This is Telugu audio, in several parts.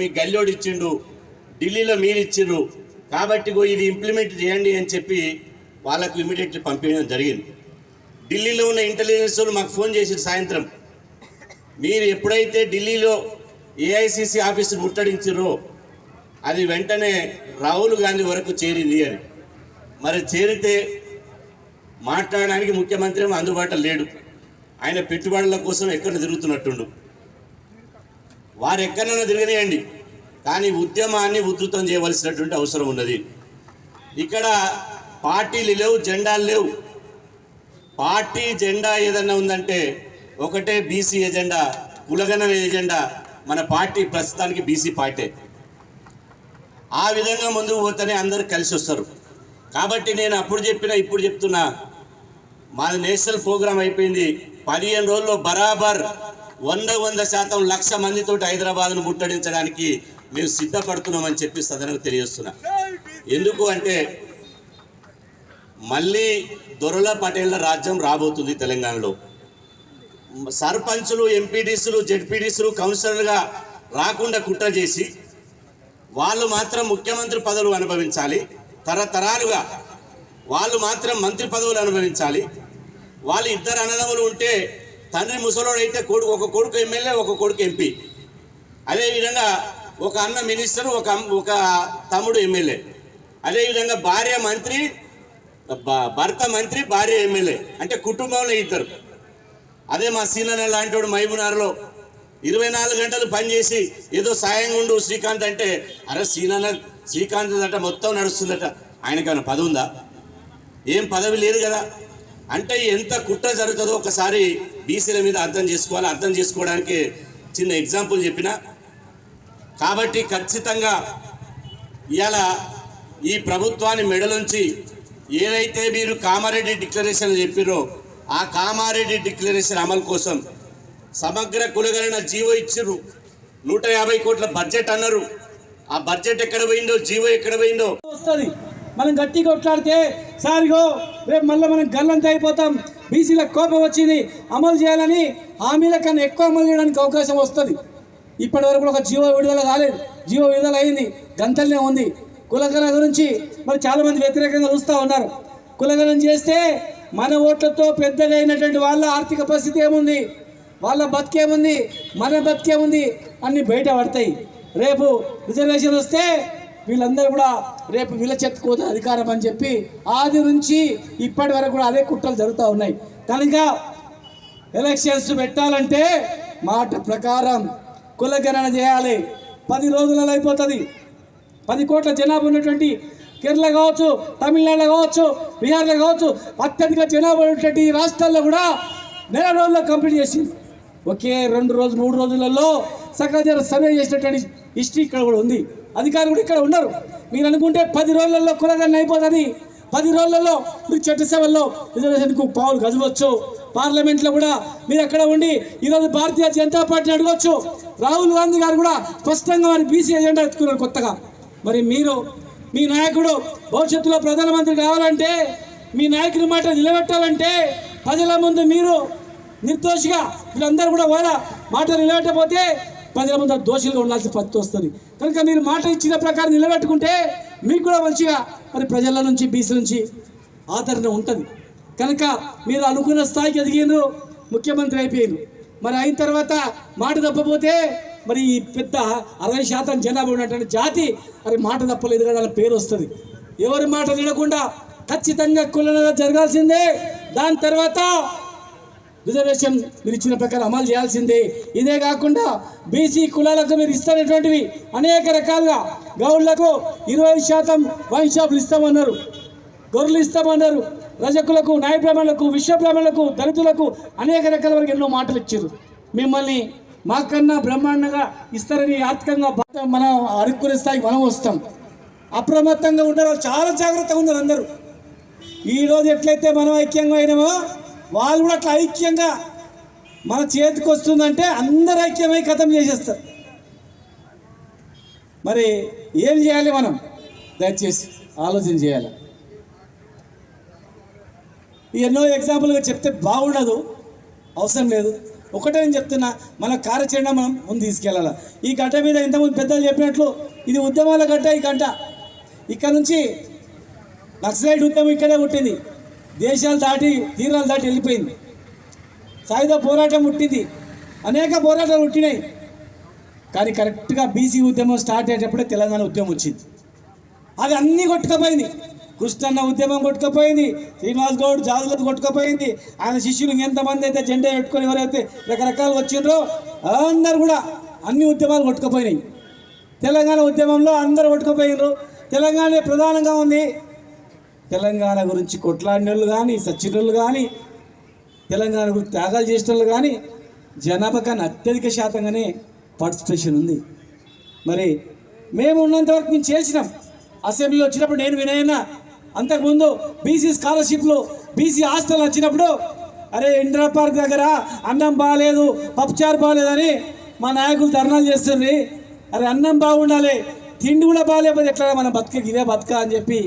మీ గల్లోడు ఇచ్చిండు ఢిల్లీలో మీరు ఇచ్చిండ్రు. కాబట్టి ఇది ఇంప్లిమెంట్ చేయండి అని చెప్పి వాళ్ళకు ఇమీడియట్లీ పంపించడం జరిగింది. ఢిల్లీలో ఉన్న ఇంటెలిజెన్స్ మాకు ఫోన్ చేసి సాయంత్రం. మీరు ఎప్పుడైతే ఢిల్లీలో ఏఐసిసి ఆఫీసు ముట్టడించారో అది వెంటనే రాహుల్ గాంధీ వరకు చేరింది అని. మరి చేరితే మాట్లాడడానికి ముఖ్యమంత్రి ఏమో అందుబాటులో లేడు. ఆయన పెట్టుబడుల కోసం ఎక్కడ తిరుగుతున్నట్టుండు. వారు ఎక్కడైనా తిరగనియండి. కానీ ఉద్యమాన్ని ఉధృతం చేయవలసినటువంటి అవసరం ఉన్నది. ఇక్కడ పార్టీలు లేవు జెండాలు లేవు. పార్టీ జెండా ఏదన్నా ఉందంటే ఒకటే బీసీ ఎజెండా కులగణన ఎజెండా మన పార్టీ ప్రస్తుతానికి బీసీ పార్టీ. ఆ విధంగా ముందుకు పోతేనే అందరు కలిసి వస్తారు. కాబట్టి నేను అప్పుడు చెప్పిన ఇప్పుడు చెప్తున్నా మాది నేషనల్ ప్రోగ్రామ్ అయిపోయింది. పదిహేను రోజుల్లో బరాబర్ వంద వంద శాతం లక్ష మందితో హైదరాబాద్ను ముట్టడించడానికి మేము సిద్ధపడుతున్నామని చెప్పి సదనకు తెలియజేస్తున్నా. ఎందుకు అంటే మళ్ళీ దొరల పటేళ్ళ రాజ్యం రాబోతుంది తెలంగాణలో. సర్పంచులు ఎంపీడీసీలు జెడ్పీడీసీలు కౌన్సిలర్గా రాకుండా కుట్ర చేసి వాళ్ళు మాత్రం ముఖ్యమంత్రి పదవులు అనుభవించాలి. తరతరాలుగా వాళ్ళు మాత్రం మంత్రి పదవులు అనుభవించాలి. వాళ్ళు ఇద్దరు అన్నదమ్ములు ఉంటే తండ్రి ముసలోడు అయితే కొడుకు ఒక కొడుకు ఎమ్మెల్యే ఒక కొడుకు ఎంపీ. అదేవిధంగా ఒక అన్న మినిస్టర్ ఒక ఒక తమ్ముడు ఎమ్మెల్యే. అదేవిధంగా భార్య మంత్రి భర్త మంత్రి భార్య ఎమ్మెల్యే. అంటే కుటుంబంలో ఇద్దరు. అదే మా సీనన్న లాంటి వాడు మైబునార్లో ఇరవై నాలుగు గంటలు పనిచేసి ఏదో సాయంగా ఉండు శ్రీకాంత్ అంటే అరే సీనన్న శ్రీకాంత్ అట మొత్తం నడుస్తుందట. ఆయనకైనా పదవి ఉందా? ఏం పదవి లేదు కదా. అంటే ఎంత కుట్ర జరుగుతుందో ఒకసారి బీసీల మీద అర్థం చేసుకోవాలి అర్థం చేసుకోవడానికి చిన్న ఎగ్జాంపుల్ చెప్పిన. కాబట్టి ఖచ్చితంగా ఇవాళ ఈ ప్రభుత్వాన్ని మెడలుంచి ఏదైతే మీరు కామారెడ్డి డిక్లరేషన్ చెప్పిరో ఆ కామారెడ్డి డిక్లరేషన్ అమలు కోసం సమగ్ర కులగణన జీవో ఇచ్చిర్రు. నూట యాభై కోట్ల బడ్జెట్ అన్నారు. ఆ బడ్జెట్ ఎక్కడ పోయిందో జీవో ఎక్కడ పోయిందో? వస్తుంది. మనం గట్టి కొట్లాడితే సారిగో రేపు మళ్ళీ మనం గల్లంత అయిపోతాం. బీసీలకు కోపం వచ్చింది అమలు చేయాలని హామీల కన్నా ఎక్కువ అమలు చేయడానికి అవకాశం వస్తుంది. ఇప్పటి వరకు కూడా ఒక జీవో విడుదల కాలేదు. జీవో విడుదల అయింది గంతలనే ఉంది. కులగణ గురించి మరి చాలామంది వ్యతిరేకంగా చూస్తూ ఉన్నారు. కులగణం చేస్తే మన ఓట్లతో పెద్దగా అయినటువంటి వాళ్ళ ఆర్థిక పరిస్థితి ఏముంది? వాళ్ళ బతికేముంది? మన బతికేముంది? అన్నీ బయట పడతాయి. రేపు రిజర్వేషన్ వస్తే వీళ్ళందరూ కూడా రేపు వీళ్ళ చెత్తుకోదు అధికారం అని చెప్పి ఆది నుంచి ఇప్పటి వరకు కూడా అదే కుట్రలు జరుగుతూ ఉన్నాయి. కనుక ఎలక్షన్స్ పెట్టాలంటే మాట ప్రకారం కులగణన చేయాలి. పది రోజులలో అయిపోతుంది. పది కోట్ల జనాభా ఉన్నటువంటి కేరళ కావచ్చు తమిళనాడు కావచ్చు బీహార్లో కావచ్చు అత్యధిక జనాభా ఉన్నటువంటి రాష్ట్రాల్లో కూడా నెల రోజుల్లో కంప్లీట్ చేసింది. ఒకే రెండు రోజులు మూడు రోజులలో సకల సర్వే చేసినటువంటి హిస్టరీ ఇక్కడ కూడా ఉంది. అధికారులు కూడా ఇక్కడ ఉన్నారు. మీరు అనుకుంటే పది రోజులలో కులగన్న అయిపోతుంది. పది రోజులలో మీరు చట్టసభల్లో రిజర్వేషన్కు పావులు గజవచ్చు పార్లమెంట్లో కూడా మీరు అక్కడ ఉండి ఈరోజు భారతీయ జనతా పార్టీని అడగవచ్చు. రాహుల్ గాంధీ గారు కూడా స్పష్టంగా మరి బీసీ ఎజెండా ఎత్తుకున్నారు కొత్తగా. మరి మీరు మీ నాయకుడు భవిష్యత్తులో ప్రధానమంత్రి కావాలంటే మీ నాయకుని మాట నిలబెట్టాలంటే ప్రజల ముందు మీరు నిర్దోషిగా వీళ్ళందరూ కూడా వాళ్ళ మాట నిలబెట్టకపోతే ప్రజల ముందు దోషులుగా ఉండాల్సిన పరిస్థితి వస్తుంది. కనుక మీరు మాట ఇచ్చిన ప్రకారం నిలబెట్టుకుంటే మీకు కూడా మంచిగా మరి ప్రజల నుంచి బీసీ నుంచి ఆదరణ ఉంటుంది. కనుక మీరు అనుకున్న స్థాయికి ఎదిగిండ్రు ముఖ్యమంత్రి అయిపోయాను మరి అయిన తర్వాత మాట తప్పపోతే మరి ఈ పెద్ద అరవై శాతం జనాభా ఉన్నటువంటి జాతి మరి మాట తప్పలేదు కదా పేరు వస్తుంది. ఎవరి మాట వినకుండా ఖచ్చితంగా కులన జరగాల్సిందే. దాని తర్వాత రిజర్వేషన్ మీరు ఇచ్చిన ప్రకారం అమలు చేయాల్సిందే. ఇదే కాకుండా బీసీ కులాలకు మీరు ఇస్తున్నటువంటివి అనేక రకాలుగా గౌడ్లకు ఇరవై శాతం వైన్ షాపులు ఇస్తామన్నారు. గొర్రెలు ఇస్తామన్నారు. రజకులకు న్యాయ బ్రాహ్మణులకు విశ్వ బ్రాహ్మణులకు దళితులకు అనేక రకాల వరకు ఎన్నో మాటలు ఇచ్చారు. మిమ్మల్ని మాకన్నా బ్రహ్మాండంగా ఇస్తారని ఆర్థికంగా మనం అరుక్కునే స్థాయికి మనం వస్తాం. అప్రమత్తంగా ఉండరు చాలా జాగ్రత్తగా ఉన్నారు అందరూ. ఈరోజు ఎట్లయితే మనం ఐక్యంగా అయినామో వాళ్ళు కూడా అట్లా ఐక్యంగా మన చేతికి వస్తుందంటే అందరు ఐక్యమై కథం చేసేస్తారు. మరి ఏం చేయాలి మనం? దయచేసి ఆలోచన చేయాలి. ఎన్నో ఎగ్జాంపుల్గా చెప్తే బాగుండదు. అవసరం లేదు. ఒకటే నేను చెప్తున్నా మన కార్యాచరణ మనం ముందు తీసుకెళ్ళాలి? ఈ గడ్డ మీద ఇంతకుముందు పెద్దలు చెప్పినట్లు ఇది ఉద్యమాల గడ్డ ఈ గంట ఇక్కడ నుంచి నక్సలైట్ ఉద్యమం ఇక్కడే పుట్టింది. దేశాలు దాటి తీరాలు దాటి వెళ్ళిపోయింది. సాయుధ పోరాటం పుట్టింది. అనేక పోరాటాలు పుట్టినాయి. కానీ కరెక్ట్గా బీసీ ఉద్యమం స్టార్ట్ అయ్యేటప్పుడే తెలంగాణ ఉద్యమం వచ్చింది. అది అన్నీ కొట్టుకపోయింది. కృష్ణన్న ఉద్యమం కొట్టుకపోయింది. శ్రీనివాస్ గౌడ్ జాదులకు కొట్టుకపోయింది. ఆయన శిష్యులు ఎంతమంది అయితే జెండా పెట్టుకొని ఎవరైతే రకరకాలు వచ్చిండ్రో అందరు కూడా అన్ని ఉద్యమాలు కొట్టుకుపోయినాయి. తెలంగాణ ఉద్యమంలో అందరూ కొట్టుకుపోయినారు తెలంగాణ ప్రధానంగా ఉంది. తెలంగాణ గురించి కొట్లాడిన వాళ్ళు కానీ సచ్చినోళ్ళు కానీ తెలంగాణ గురించి త్యాగాలు చేసిన వాళ్ళు కానీ జనాభా కానీ అత్యధిక శాతంగానే పార్టిసిపేషన్ ఉంది. మరి మేము ఉన్నంతవరకు మేము చేసినాం. అసెంబ్లీలో వచ్చినప్పుడు నేను వినయన్న అంతకుముందు బీసీ స్కాలర్షిప్లు బీసీ హాస్టల్ వచ్చినప్పుడు అరే ఇందిరా పార్క్ దగ్గర అన్నం బాగాలేదు పప్పుచారు బాగాలేదని మా నాయకులు ధర్నాలు చేస్తుంది అరే అన్నం బాగుండాలి తిండి కూడా బాగాలేకపోతే ఎట్లా మన బతుక ఇదే బతుక అని చెప్పి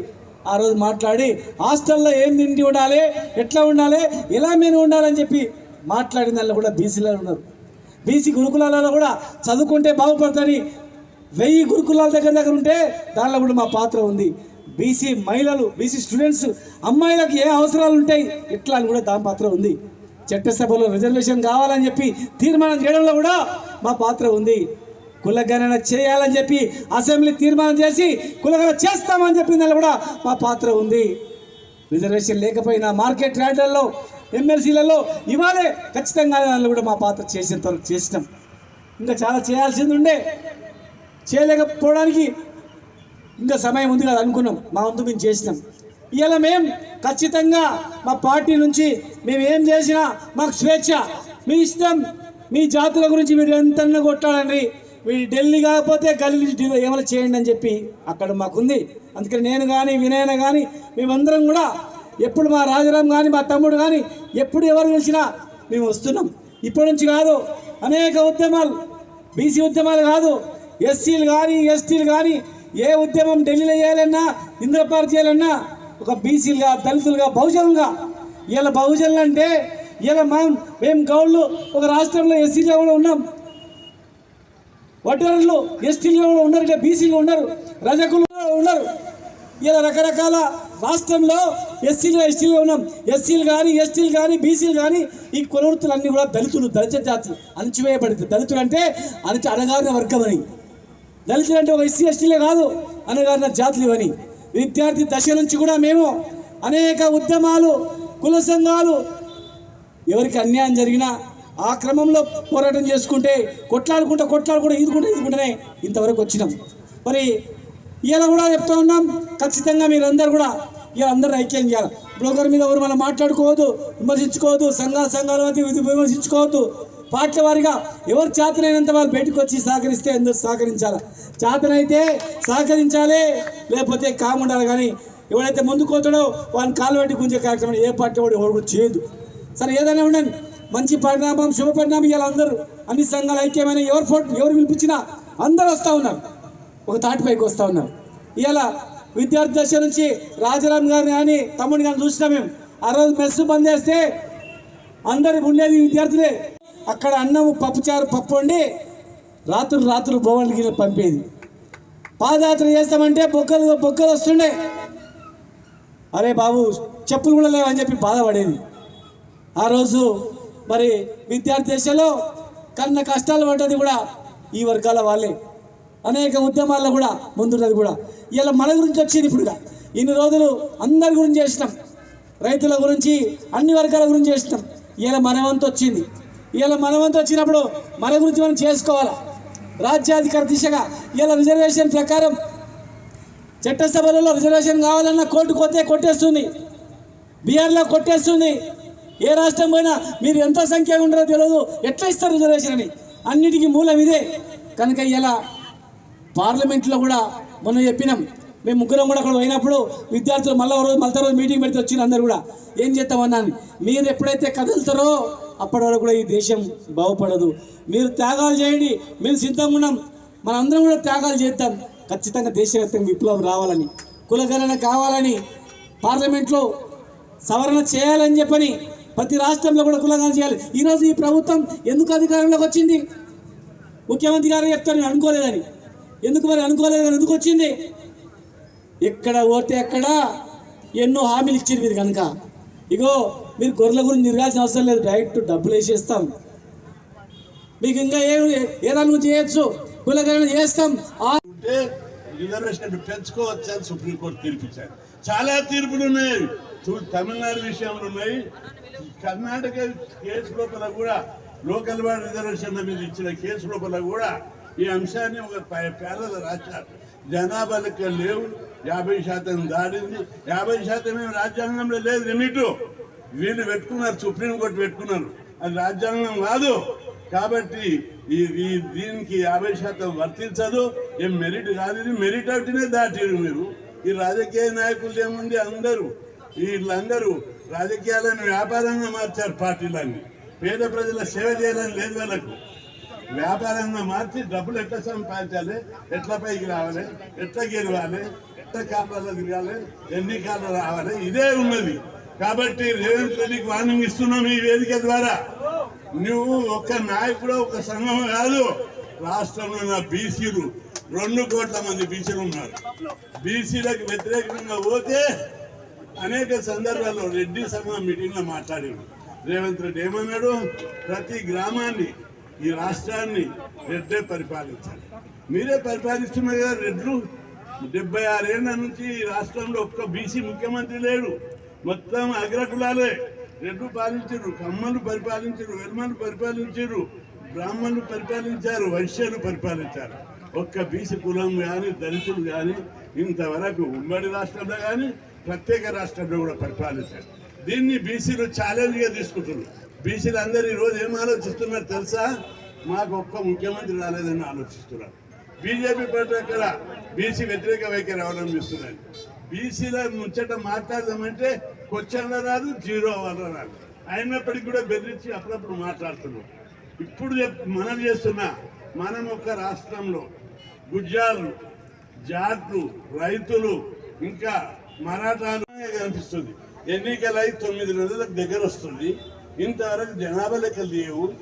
ఆ రోజు మాట్లాడి హాస్టల్లో ఏం తిండి ఉండాలి? ఎట్లా ఉండాలి? ఎలా మీరు ఉండాలని చెప్పి మాట్లాడిన దానిలో కూడా బీసీలో ఉన్నారు. బీసీ గురుకులాలలో కూడా చదువుకుంటే బాగుపడతాని వెయ్యి గురుకులాల దగ్గర దగ్గర ఉంటే దానిలో కూడా మా పాత్ర ఉంది. బీసీ మహిళలు బీసీ స్టూడెంట్స్ అమ్మాయిలకు ఏ అవసరాలు ఉంటాయి ఇట్లా అని కూడా దాని పాత్ర ఉంది. చట్టసభలో రిజర్వేషన్ కావాలని చెప్పి తీర్మానం చేయడంలో కూడా మా పాత్ర ఉంది. కులగణన చేయాలని చెప్పి అసెంబ్లీ తీర్మానం చేసి కులగణన చేస్తామని చెప్పిన దానిలో కూడా మా పాత్ర ఉంది. రిజర్వేషన్ లేకపోయినా మార్కెట్ ర్యాడ్లలో ఎమ్మెల్సీలలో ఇవాళే ఖచ్చితంగా దానిలో కూడా మా పాత్ర చేసేంత వరకు చేసినాం. ఇంకా చాలా చేయాల్సింది ఉండే. చేయలేకపోవడానికి ఇంకా సమయం ఉంది కదా అనుకున్నాం. మా వంతు మేము చేసినాం. ఇలా మేము ఖచ్చితంగా మా పార్టీ నుంచి మేము ఏం చేసినా మాకు స్వేచ్ఛ. మీ ఇష్టం మీ జాతుల గురించి మీరు ఎంత కొట్టాలండి. మీరు ఢిల్లీ కాకపోతే గల్లీ ఏమైనా చేయండి అని చెప్పి అక్కడ మాకుంది. అందుకని నేను కానీ వినయన కానీ మేమందరం కూడా ఎప్పుడు మా రాజారాం కానీ మా తమ్ముడు కానీ ఎప్పుడు ఎవరు పిలిచినా మేము వస్తున్నాం. ఇప్పటి నుంచి కాదు అనేక ఉద్యమాలు బీసీ ఉద్యమాలు కాదు ఎస్సీలు కానీ ఎస్టీలు కానీ ఏ ఉద్యమం ఢిల్లీలో చేయాలన్నా ఇంద్రపార్క్ చేయాలన్నా ఒక బీసీలుగా దళితులుగా బహుజనులుగా ఇలా బహుజనులు అంటే ఇలా మనం మేము గౌళ్ళు ఒక రాష్ట్రంలో ఎస్సీలో కూడా ఉన్నాం. వడ్డీలు ఎస్టీలు కూడా ఉన్నారు ఇట్లా బీసీలు ఉన్నారు రజకులు కూడా ఉన్నారు. ఇలా రకరకాల రాష్ట్రంలో ఎస్సీలు ఎస్టీలు ఉన్నాం. ఎస్సీలు కానీ ఎస్టీలు కానీ బీసీలు కానీ ఈ కులవృత్తులు అన్నీ కూడా దళితులు దళిత జాతి అణచివేయబడింది. దళితులు అంటే అణచి అణగారిన వర్గం అని దళితులు అంటే ఒక ఎస్సీ ఎస్టీలే కాదు అణగారిన జాతులు ఇవని విద్యార్థి దశ నుంచి కూడా మేము అనేక ఉద్యమాలు కుల సంఘాలు ఎవరికి అన్యాయం జరిగినా ఆ క్రమంలో పోరాటం చేసుకుంటే కొట్లాడుకుంటా కొట్లాడుకుంటా ఈదుకుంటా ఈదుకుంటూనే ఇంతవరకు వచ్చినాం. మరి ఇలా కూడా చెప్తా ఉన్నాం ఖచ్చితంగా మీరందరూ కూడా ఇలా అందరూ ఐక్యం చేయాలి. ఇప్పుడు ఒకరి మీద ఎవరు మనం మాట్లాడుకోవద్దు విమర్శించుకోవద్దు సంఘాల సంఘాల మధ్య విమర్శించుకోవద్దు. పార్టీ వారిగా ఎవరు చేతనైనంత వాళ్ళు బయటకు వచ్చి సహకరిస్తే అందరూ సహకరించాలి. చేతనైతే సహకరించాలి లేకపోతే కాముండాలి కానీ ఎవడైతే ముందుకు పోతాడో వాళ్ళని కాలు పెట్టి గుంజే కార్యక్రమం ఏ పార్టీ వాడు ఎవరు చేయదు. సరే ఏదైనా ఉండండి. మంచి పరిణామం శుభ పరిణామం ఇవాళ అందరూ. అన్ని సంఘాలు ఐక్యమైన ఎవరు ఫోటో ఎవరు పిలిపించినా అందరూ వస్తూ ఉన్నారు. ఒక తాటిపైకి వస్తూ ఉన్నారు. ఇలా విద్యార్థి దశ నుంచి రాజారాం గారిని కానీ తమ్ముడిని కానీ చూసినా మేము. ఆ రోజు మెస్సు బంద్ చేస్తే అందరు ఉండేది విద్యార్థులే. అక్కడ అన్నం పప్పుచారు పప్పు వండి రాత్రులు రాత్రులు భవన్కి పంపేది. పాదయాత్ర చేస్తామంటే బొక్కలు బొక్కలు వస్తుండే. అరే బాబు చెప్పులు కూడా లేవని చెప్పి బాధపడేది. ఆ రోజు మరి విద్యార్థి దశలో కన్న కష్టాలు పడ్డది కూడా ఈ వర్గాల వాళ్ళే. అనేక ఉద్యమాల్లో కూడా ముందున్నది కూడా. ఇలా మన గురించి వచ్చింది ఇప్పుడుగా ఇన్ని రోజులు అందరి గురించి చేసినాం. రైతుల గురించి అన్ని వర్గాల గురించి చేసినాం. ఇలా మనవంత వచ్చింది. ఇలా మనవంత వచ్చినప్పుడు మన గురించి మనం చేసుకోవాలా? రాజ్యాధికార దిశగా ఇలా రిజర్వేషన్ ప్రకారం చట్టసభలలో రిజర్వేషన్ కావాలన్న కోర్టు కొత్తే కొట్టేస్తుంది. బీఆర్లో కొట్టేస్తుంది. ఏ రాష్ట్రం పోయినా మీరు ఎంత సంఖ్య ఉండరో తెలియదు ఎట్లా ఇస్తారు రిజర్వేషన్ అని? అన్నిటికీ మూలం ఇదే. కనుక ఇలా పార్లమెంట్లో కూడా మనం చెప్పినాం. మేము ముగ్గురం కూడా అక్కడ పోయినప్పుడు విద్యార్థులు మళ్ళీ రోజు మళ్ళీ రోజు మీటింగ్ పెడితే వచ్చిన అందరు కూడా. ఏం చేస్తామన్నాను మీరు ఎప్పుడైతే కదులుతారో అప్పటి వరకు కూడా ఈ దేశం బాగుపడదు. మీరు త్యాగాలు చేయండి. మేము సిద్ధంగా ఉన్నాం. మనందరం కూడా త్యాగాలు చేద్దాం. ఖచ్చితంగా దేశవ్యాప్తంగా విప్లవం రావాలని కులగణన కావాలని పార్లమెంట్లో సవరణ చేయాలని చెప్పని ప్రతి రాష్ట్రంలో కూడా కులగానం చేయాలి. ఈరోజు ఈ ప్రభుత్వం ఎందుకు అధికారంలోకి వచ్చింది? ముఖ్యమంత్రి గారు చెప్తారు నేను అనుకోలేదని. ఎందుకు మరి అనుకోలేదని? ఎందుకు వచ్చింది? ఎక్కడ ఓటే ఎక్కడ ఎన్నో హామీలు ఇచ్చింది మీరు కనుక. ఇగో మీరు గొర్రెల గురించి తిరగాల్సిన అవసరం లేదు. డైరెక్ట్ డబ్బులు వేసేస్తాం. మీకు ఇంకా ఏ ఏదైనా చేయొచ్చు? కులగరణ చేస్తాం. ఆ రిజర్వేషన్ పెంచుకోవచ్చు అని సుప్రీంకోర్టు తీర్పిచ్చారు చాలా తీర్పులు ఉన్నాయి. చూ- తమిళనాడు విషయంలో ఉన్నాయి. కర్ణాటక కేసు లోపల కూడా లోకల్ వార్డ్ రిజర్వేషన్ల మీద ఇచ్చిన కేసు లోపల కూడా ఈ అంశాన్ని ఒక పేదలు రాశారు. జనాభా లెక్క లేవు యాభై శాతం దాడింది యాభై శాతం ఏమి రాజ్యాంగంలో లేదు లిమిట్. వీళ్ళు పెట్టుకున్నారు సుప్రీంకోర్టు పెట్టుకున్నారు. అది రాజ్యాంగం కాదు. కాబట్టి ఈ ఈ దీనికి యాభై శాతం వర్తించదు. ఏం మెరిట్ కాదు ఇది. మెరిట్ అవుతూనే దాటిరు మీరు. ఈ రాజకీయ నాయకులు ఏముంది? అందరూ. వీళ్ళందరూ రాజకీయాలను వ్యాపారంగా మార్చారు పార్టీలన్నీ. పేద ప్రజల సేవ చేయాలని లేదు వాళ్ళకు. వ్యాపారంగా మార్చి డబ్బులు ఎట్లా సంపాదించాలి ఎట్లా పైకి రావాలి ఎట్లా గెలవాలి ఎట్లా కాళ్ళలో తిరగాలి ఎన్ని కాలం రావాలి ఇదే ఉన్నది. కాబట్టి రేవంత్ రెడ్డికి వార్నింగ్ ఇస్తున్నాం ఈ వేదిక ద్వారా. నువ్వు ఒక్క నాయకుడు ఒక సంఘం కాదు రాష్ట్రంలో ఉన్న బీసీలు రెండు కోట్ల మంది బీసీలు ఉన్నారు. బీసీలకు వ్యతిరేకంగా పోతే అనేక సందర్భాల్లో రెడ్డి సభ మీటింగ్లో మాట్లాడాడు రేవంత్ రెడ్డి ఏమన్నాడు? ప్రతి గ్రామాన్ని ఈ రాష్ట్రాన్ని రెడ్డే పరిపాలించాలి. మీరే పరిపాలిస్తున్నారు కదా రెడ్లు. డెబ్బై ఆరేళ్ళ నుంచి ఈ రాష్ట్రంలో ఒక్క బీసీ ముఖ్యమంత్రి లేడు. మొత్తం అగ్రకులాలే. రెడ్లు పాలించరు కమ్మలు పరిపాలించరు వెల్మలు పరిపాలించరు బ్రాహ్మణులు పరిపాలించారు వైశ్యులు పరిపాలించారు. ఒక్క బీసీ కులం కానీ దళితులు కానీ ఇంతవరకు ఉమ్మడి రాష్ట్రంలో కానీ ప్రత్యేక రాష్ట్రంలో కూడా పరిపాలించారు. దీన్ని బీసీలు ఛాలెంజ్గా తీసుకుంటున్నారు. బీసీలు అందరూ ఈరోజు ఏం ఆలోచిస్తున్నారు తెలుసా? మాకు ఒక్క ముఖ్యమంత్రి రాలేదని ఆలోచిస్తున్నారు. బీజేపీ పార్టీ అక్కడ బీసీ వ్యతిరేక వైఖరి అవలంబిస్తున్నారు బీసీల ముచ్చట మాట్లాడదామంటే క్వశ్చన్ల రాదు జీరో వల్ల రాదు. అయినప్పటికీ కూడా బెదిరించి అప్పుడప్పుడు మాట్లాడుతున్నాం. ఇప్పుడు చెప్ మనం చేస్తున్న మనం ఒక రాష్ట్రంలో గుజ్జాలు జాట్లు రైతులు ఇంకా మరాఠాలు కనిపిస్తుంది. ఎన్నికలు అయి తొమ్మిది నెలలకు దగ్గర వస్తుంది. ఇంతవరకు జనాభా లెక్కలు లేవు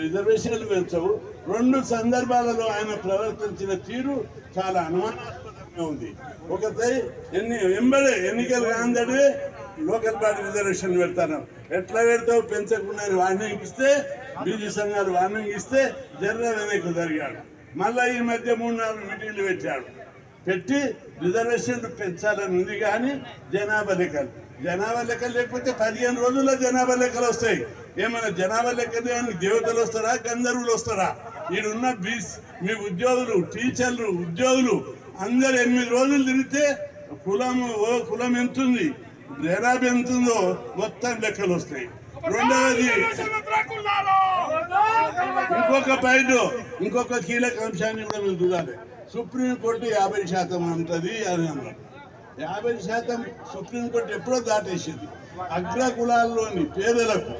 రిజర్వేషన్లు పెంచవు. రెండు సందర్భాలలో ఆయన ప్రవర్తించిన తీరు చాలా అనుమానాస్పదంగా ఉంది. ఒకటై ఎన్ని ఎంబడే ఎన్నికలు కాందడే లోకల్ పార్టీ రిజర్వేషన్ పెడతాను. ఎట్లా పెడతావు పెంచకుండా వార్నింగ్ ఇస్తే బీజీ సంఘాలు వార్నింగ్ ఇస్తే జర్ర వెనక్కి జరిగాడు. మళ్ళా ఈ మధ్య మూడు నాలుగు మీటింగ్లు పెట్టాడు. పెట్టి రిజర్వేషన్లు పెంచాలని ఉంది కానీ జనాభా లెక్కలు. జనాభా లెక్కలు లేకపోతే పదిహేను రోజుల్లో జనాభా లెక్కలు వస్తాయి. ఏమైనా జనాభా లెక్కలు కానీ దేవతలు వస్తారా? గంధర్వులు వస్తారా? ఈడున్న బీస్ మీ ఉద్యోగులు టీచర్లు ఉద్యోగులు అందరు ఎనిమిది రోజులు తిరిగితే కులము ఓ కులం ఎంతుంది? జనాభా ఎంతుందో మొత్తం లెక్కలు వస్తాయి. రెండవది ఇంకొక పాయింట్ ఇంకొక కీలక అంశాన్ని కూడా మేము చూడాలి. సుప్రీంకోర్టు యాభై శాతం ఉంటుంది అని అన్నారు. యాభై శాతం సుప్రీంకోర్టు ఎప్పుడో దాటేసింది. అగ్రకులాల్లోని పేదలకు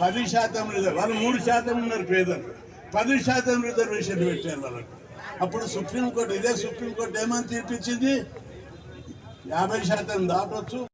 పది శాతం రిజర్వ్ వాళ్ళు మూడు శాతం ఉన్నారు పేదలు. పది శాతం రిజర్వేషన్ పెట్టారు వాళ్ళకు. అప్పుడు సుప్రీంకోర్టు ఇదే సుప్రీంకోర్టు ఏమని తీర్పించింది యాభై శాతం దాటొచ్చు.